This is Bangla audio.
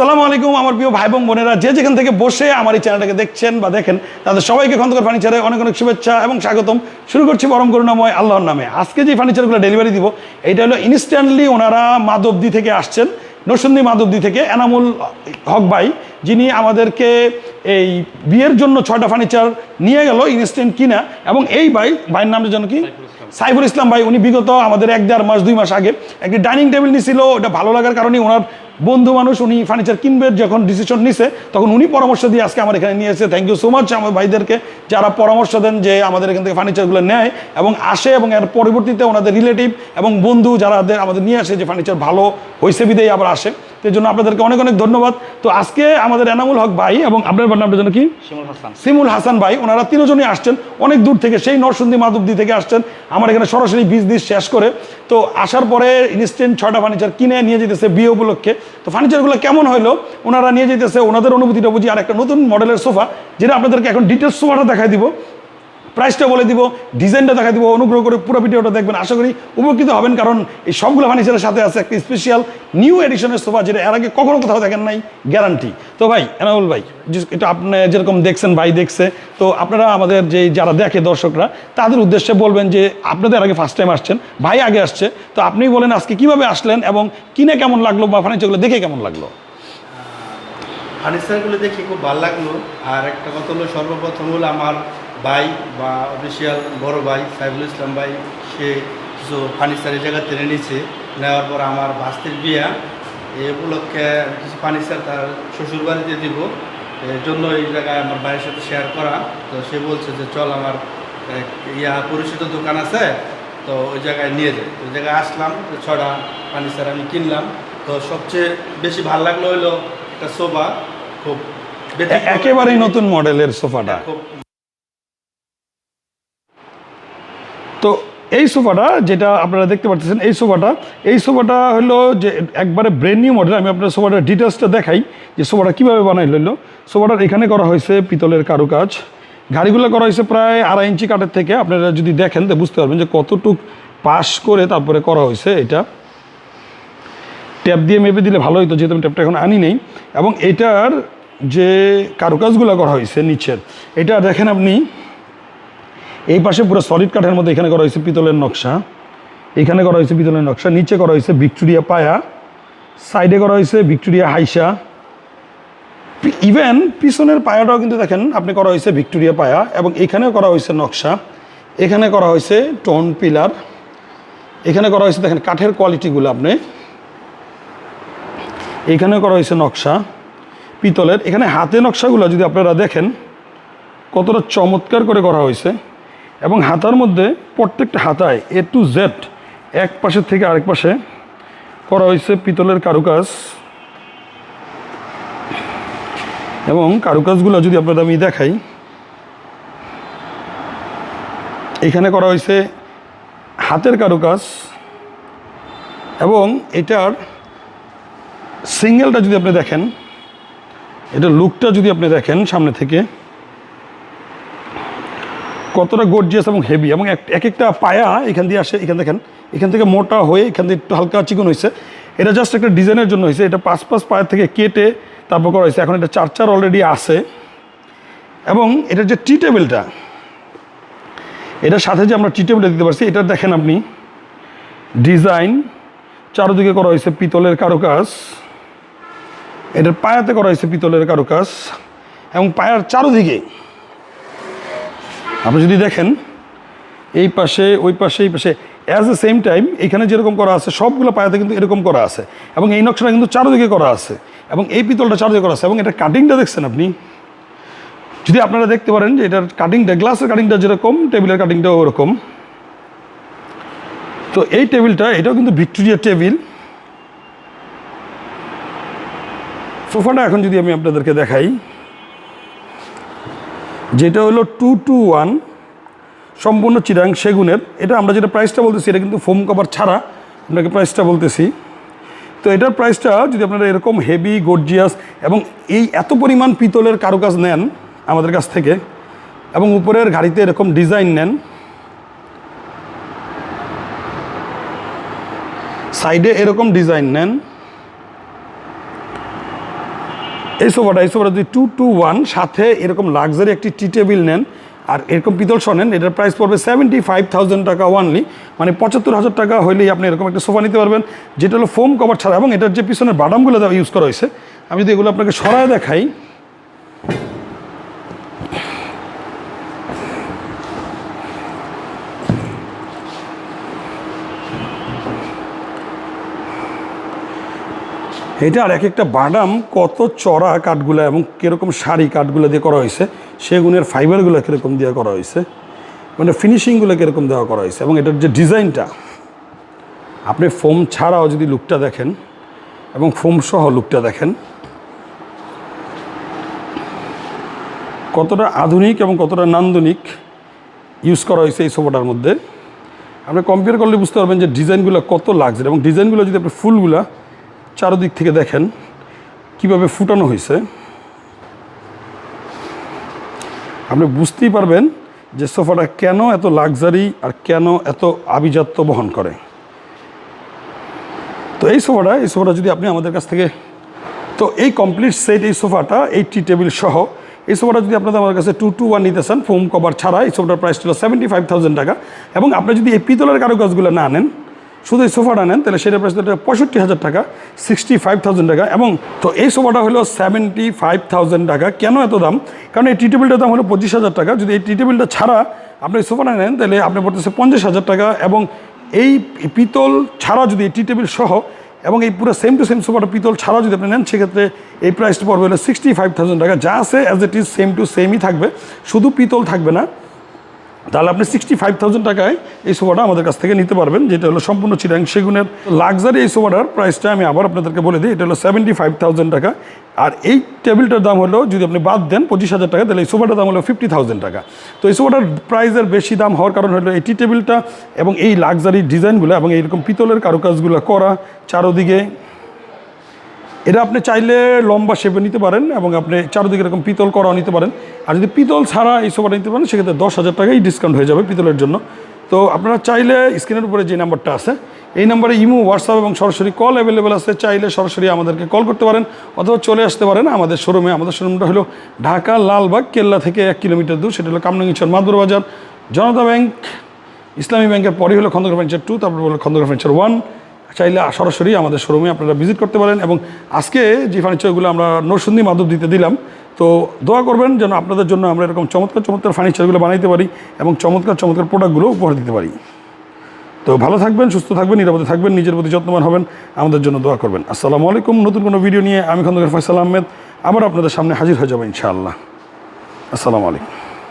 আসসালামু আলাইকুম আমার প্রিয় ভাই বোন বোনেরা। যে যেখান থেকে বসে আমার এই চ্যানেলটাকে দেখছেন বা দেখেন তাদের সবাইকে খন্দকার ফার্নিচারে অনেক অনেক শুভেচ্ছা এবং স্বাগতম। শুরু করছি পরম করুণাময় আল্লাহর নামে। আজকে যে ফার্নিচারগুলো ডেলিভারি দিব এইটা হলো ইনস্ট্যান্টলি ওনারা মাধবদি থেকে আসছেন নরসিংদী মাধবদি থেকে এনামুল হক ভাই যিনি আমাদেরকে এই বিয়ের জন্য ছয়টা ফার্নিচার নিয়ে গেল ইনস্ট্যান্ট কিনা। এবং এই ভাই ভাইয়ের নামটা যেন কি? সাইফুল ইসলাম ভাই উনি বিগত আমাদের এক দেড় মাস দুই মাস আগে একটি ডাইনিং টেবিল নিছিল ওটা ভালো লাগার কারণে ওনার বন্ধু মানুষ, উনি ফার্নিচার কিনবে যখন ডিসিশন নিছে, তখন উনি পরামর্শ দিয়ে আজকে আমার এখানে নিয়ে এসে থ্যাংক ইউ সো মাচ আমার ভাইদেরকে, যারা পরামর্শ দেন যে আমাদের এখান থেকে ফার্নিচারগুলো নেয় এবং আসে এবং এর পরবর্তীতে ওনাদের রিলেটিভ এবং বন্ধু যারা আমাদের- আমাদের নিয়ে আসে যে ফার্নিচার ভালো হয়েছে বিদেই আবার আসে। এই জন্য আপনাদেরকে অনেক অনেক ধন্যবাদ। তো আজকে আমাদের এনামুল হক ভাই এবং আপনার নামটা যেন কি? শিমুল হাসান। সিমুল হাসান ভাই ওনারা তিনজনই আসছেন। অনেক দূর থেকে সেই নরসিংদী মাধবদী থেকে আসছেন। আমার এখানে সরাসরি বিজনেস শেষ করে। তো আসার পরে ইনস্ট্যান্ট ছয়টা ফার্নিচার কিনে নিয়ে যেতেছে বিয়ে উপলক্ষে। তো ফার্নিচারগুলো কেমন হলো ওনারা নিয়ে যেতেছে। ওনাদের অনুভূতিটা বুঝি আর একটা নতুন মডেলের সোফা যেটা আপনাদেরকে এখন ডিটেলস সোফাটা দেখাই দিব। প্রাইসটা বলে দিব, ডিজাইনটা দেখা দিব, অনুগ্রহ করে পুরো ভিডিওটা দেখবেন। আশা করি উপকৃত হবেন, কারণ এই সবগুলো ফার্নিচারের সাথে আছে একটা স্পেশাল নিউ এডিশনের সোফা, যেটা এর আগে কখনো কোথাও দেখেন নাই গ্যারান্টি তো ভাই, এনাউল ভাই এটা আপনি যেরকম দেখছেন, ভাই দেখছে, তো আপনারা আমাদের যে, যারা দেখে দর্শকরা, তাদের উদ্দেশ্যে বলবেন যে, আপনাদের আগে ফার্স্ট টাইম আসছেন, ভাই আগে আসছে, তো আপনি বলেন আজকে কীভাবে আসলেন এবং কিনে কেমন লাগল বা ফার্নিচারগুলো দেখে কেমন লাগল? ফার্নিচারগুলো দেখে খুব ভালো লাগল, আর একটা কথা হলো, সর্বপ্রথম হলো আমার ভাই বা অফিসিয়াল বড় ভাই সাইফুল ইসলাম ভাই সে কিছু ফার্নিচার এই জায়গা টেনে নিয়েছে। নেওয়ার পর আমার ভাস্তির বিয়া এই উপলক্ষে কিছু ফার্নিচার তার শ্বশুর বাড়িতে দিব। এর জন্য এই জায়গায় আমার ভাইয়ের সাথে শেয়ার করা। তো সে বলছে যে চল আমার ইয়া পরিচিত দোকান আছে তো ওই জায়গায় নিয়ে যাই ওই জায়গায় আসলাম তো ছটা ফার্নিচার আমি কিনলাম। তো সবচেয়ে বেশি ভালো লাগল হলো একটা সোফা খুব এ- একেবারেই নতুন মডেলের সোফাটা খুব তো এই সোফাটা যেটা আপনারা দেখতে পাচ্ছেন এই সোফাটা এই সোফাটা হলো যে একবারে ব্র্যান্ড নিউ মডেল আমি আপনার সোফাটার ডিটেলসটা দেখাই যে সোফাটা কীভাবে বানাই হলো। সোফাটার এখানে করা হয়েছে পিতলের কারুকাজ। গাড়িগুলো করা হয়েছে প্রায় আড়াই ইঞ্চি কাঠের থেকে, আপনারা যদি দেখেন তো বুঝতে পারবেন যে কতটুক পাস করে তারপরে করা হয়েছে এটা। ট্যাপ দিয়ে মেপে দিলে ভালো হতো যেহেতু আমি ট্যাপটা এখন আনি নেই। এবং এটার যে কারুকাজগুলো করা হয়েছে নিচের, এটা দেখেন আপনি এই পাশে পুরো সলিড কাঠের মধ্যে এখানে করা হয়েছে পিতলের নকশা। এখানে করা হয়েছে পিতলের নকশা, নিচে করা হয়েছে ভিক্টোরিয়া পায়া সাইডে করা হয়েছে ভিক্টোরিয়া হাইসা। ইভেন পিছনের পায়াটাও কিন্তু দেখেন, আপনি করা হয়েছে ভিক্টোরিয়া পায়া এবং এখানেও করা হয়েছে নকশা। এখানে করা হয়েছে টোন পিলার। এখানে করা হয়েছে দেখেন কাঠের কোয়ালিটিগুলো আপনি। এখানে করা হয়েছে নকশা পিতলের। এখানে হাতে নকশাগুলো যদি আপনারা দেখেন, কতটা চমৎকার করে করা হয়েছে। এবং হাতার মধ্যে প্রত্যেকটা হাতায় এ টু জেড এক পাশের থেকে আরেক পাশে করা হয়েছে পিতলের কারুকাজ। এবং কারুকাজগুলো যদি আপনাদের আমি দেখাই, এখানে করা হয়েছে হাতের কারুকাজ এবং এটার সিঙ্গেলটা যদি আপনি দেখেন, এটা লুকটা যদি আপনি দেখেন সামনে থেকে কতটা গর্জিয়াস এবং হেভি এবং এক এক একটা পায়া এখান দিয়ে আসে, এখান দেখেন, এখান থেকে মোটা হয়ে এখান দিয়ে একটু হালকা চিকন হয়েছে। এটা জাস্ট একটা ডিজাইনের জন্য হয়েছে, এটা পাঁচ পাঁচ পায়ের থেকে কেটে তারপর করা হয়েছে। এখন এটা চার চার অলরেডি আছে। এবং এটার যে টি টেবিলটা এটার সাথে যে আমরা টি টেবিলটা দিতে পারছি এটা দেখেন আপনি ডিজাইন চারদিকে করা হয়েছে পিতলের কারুকাজ। এটার পায়াতে করা হয়েছে পিতলের কারুকাজ। এবং পায়ার চারদিকে আপনি যদি দেখেন, এই পাশে, ওই পাশে, এই পাশে অ্যাজ দ্য সেম টাইম এখানে যেরকম করা আছে, সবগুলো পায়াতে কিন্তু এরকম করা আছে। এবং এই নকশাটা কিন্তু চারদিকে করা আছে। এবং এই পিতলটা চারদিকে করা আছে। এবং এটা কাটিংটা দেখছেন আপনি? যদি আপনারা দেখতে পারেন যে এটার কাটিংটা গ্লাসের কাটিংটা যেরকম টেবিলের কাটিংটাও ওরকম। তো এই টেবিলটা এটাও কিন্তু ভিক্টোরিয়া টেবিল সোফাটা এখন যদি আমি আপনাদেরকে দেখাই যেটা হলো টু টু ওয়ান সম্পূর্ণ চিরাং সেগুনের। এটা আমরা যেটা প্রাইসটা বলতেছি, এটা কিন্তু ফোম কভার ছাড়া আপনাকে প্রাইসটা বলতেছি। তো এটার প্রাইসটা যদি আপনারা এরকম হেভি গর্জিয়াস এবং এই এত পরিমাণ পিতলের কারুকাজ নেন আমাদের কাছ থেকে এবং উপরের গাড়িতে এরকম ডিজাইন নেন সাইডে এরকম ডিজাইন নেন এই সোফাটা এই সোফাটা যদি টু টু ওয়ান সাথে এরকম লাক্সারি একটি টি টেবিল নেন, আর এরকম পিতল শোনেন নেন, এটার প্রাইস পড়বে সেভেন্টি ফাইভ থাউজেন্ড টাকা ওয়ানলি মানে পঁচাত্তর হাজার টাকা হলেই আপনি এরকম একটা সোফা নিতে পারবেন, যেটা হলো ফোম কভার ছাড়া, এবং এটার যে পিছনের বাদামগুলো ইউজ করা হয়েছে, আমি যদি এগুলো আপনাকে সরায় দেখাই এটার এক একটা বাদাম কত চড়া কাঠগুলো এবং কীরকম শাড়ি কাঠগুলো দিয়ে করা হয়েছে, সেগুনের ফাইবারগুলো কীরকম দিয়ে করা হয়েছে মানে ফিনিশিংগুলো কীরকম দেওয়া করা হয়েছে এবং এটার যে ডিজাইনটা, আপনি ফোম ছাড়াও যদি লুকটা দেখেন এবং ফোম সহ লুকটা দেখেন, কতটা আধুনিক এবং কতটা নান্দনিক ইউজ করা হয়েছে এই সোফাটার মধ্যে। আপনি কম্পেয়ার করলে বুঝতে পারবেন যে ডিজাইনগুলো কত লাগছে এবং ডিজাইনগুলো যদি আপনি ফুলগুলা চারদিক থেকে দেখেন কীভাবে ফুটানো হয়েছে। আপনি বুঝতেই পারবেন যে সোফাটা কেন এত লাক্সারি আর কেন এত আভিজাত্য বহন করে। তো এই সোফাটা এই সোফাটা যদি আপনি আমাদের কাছ থেকে, তো এই কমপ্লিট সেট এই সোফাটা, এই টি টেবিল সহ, এই সোফাটা যদি আপনাদের আমার কাছে টু টু ওয়ান নিতে চান ফোম কভার ছাড়া, এই সোফাটার প্রাইস ছিল সেভেন্টি ফাইভ থাউজেন্ড টাকা। এবং আপনি যদি এই পিতলের কারুকাজগুলো না নেন শুধু এই সোফাটা নেন, তাহলে সেটা প্রাইস পঁয়ষট্টি হাজার টাকা সিক্সটি ফাইভ থাউজেন্ড টাকা এবং তো এই সোফাটা হলো সেভেন্টি ফাইভ থাউজেন্ড টাকা। কেন এত দাম? কারণ এই টি টেবিলটার দাম হলো পঁচিশ হাজার টাকা। যদি এই টি টেবিলটা ছাড়া আপনি এই সোফাটা নেন, তাহলে আপনি পড়তেছে পঞ্চাশ হাজার টাকা এবং এই পিতল ছাড়া যদি এই টি টেবিল সহ এবং এই পুরো সেম টু সেম সোফাটা পিতল ছাড়া যদি আপনি নেন, সেক্ষেত্রে এই প্রাইসটা পড়বে হলো সিক্সটি ফাইভ থাউজেন্ড টাকা। যা আছে as it is same to সেমই থাকবে। শুধু পিতল থাকবে না তাহলে আপনি সিক্সটি ফাইভ থাউজেন্ড টাকায় এই সোফাটা আমাদের কাছ থেকে নিতে পারবেন, যেটা হলো সম্পূর্ণ চিরাং সেগুনের লাক্সারি এই সোফাটার প্রাইসটা আমি আবার আপনাদেরকে বলে দিই, এটা হলো সেভেন্টি ফাইভ থাউজেন্ড টাকা। আর এই টেবিলটার দাম হলো, যদি আপনি বাদ দেন পঁচিশ হাজার টাকা, তাহলে এই সোফাটার দাম হলো ফিফটি থাউজেন্ড টাকা। তো এই সোফাটার প্রাইসের বেশি দাম হওয়ার কারণ হলো এই টি টেবিলটা এবং এই লাক্সারি ডিজাইনগুলো এবং এইরকম পিতলের কারুকাজগুলো করা, চারোদিকে এটা আপনি চাইলে লম্বা শেপে নিতে পারেন এবং আপনি চারদিকে এরকম পিতল করাও নিতে পারেন। আর যদি পিতল ছাড়া এই সোফাটা নিতে পারেন, সেক্ষেত্রে দশ হাজার টাকাই ডিসকাউন্ট হয়ে যাবে পিতলের জন্য। তো আপনারা চাইলে স্ক্রিনের উপরে যে নাম্বারটা আছে, এই নাম্বারে ইমো হোয়াটসঅ্যাপ এবং সরাসরি কল অ্যাভেলেবেল আছে। চাইলে সরাসরি আমাদেরকে কল করতে পারেন অথবা চলে আসতে পারেন আমাদের শোরুমে আমাদের শোরুমটা হলো ঢাকা, লালবাগ, কেল্লা থেকে এক কিলোমিটার দূর। সেটা হলো কামরাঙ্গিচর মাদুর বাজার, জনতা ব্যাংক, ইসলামী ব্যাংকের পরেই হলো খন্দকার ফার্নিচার টু তারপর হলো খন্দকার ফার্নিচার ওয়ান চাইলে সরাসরি আমাদের শোরুমে আপনারা ভিজিট করতে পারেন এবং আজকে যে ফার্নিচারগুলো আমরা নরসুন্দি মাধব দিতে দিলাম, তো দোয়া করবেন যেন আপনাদের জন্য আমরা এরকম চমৎকার চমৎকার ফার্নিচারগুলো বানাইতে পারি এবং চমৎকার চমৎকার প্রোডাক্টগুলো উপহার দিতে পারি। তো ভালো থাকবেন, সুস্থ থাকবেন, নিরাপদে থাকবেন, নিজের প্রতি যত্নবান হবেন, আমাদের জন্য দোয়া করবেন। আসসালামু আলাইকুম, নতুন কোনো ভিডিও নিয়ে আমি খন্দকার ফয়সাল আহমেদ, আবার আপনাদের সামনে হাজির হয়ে যাব ইনশাআল্লাহ। আসসালামু আলাইকুম।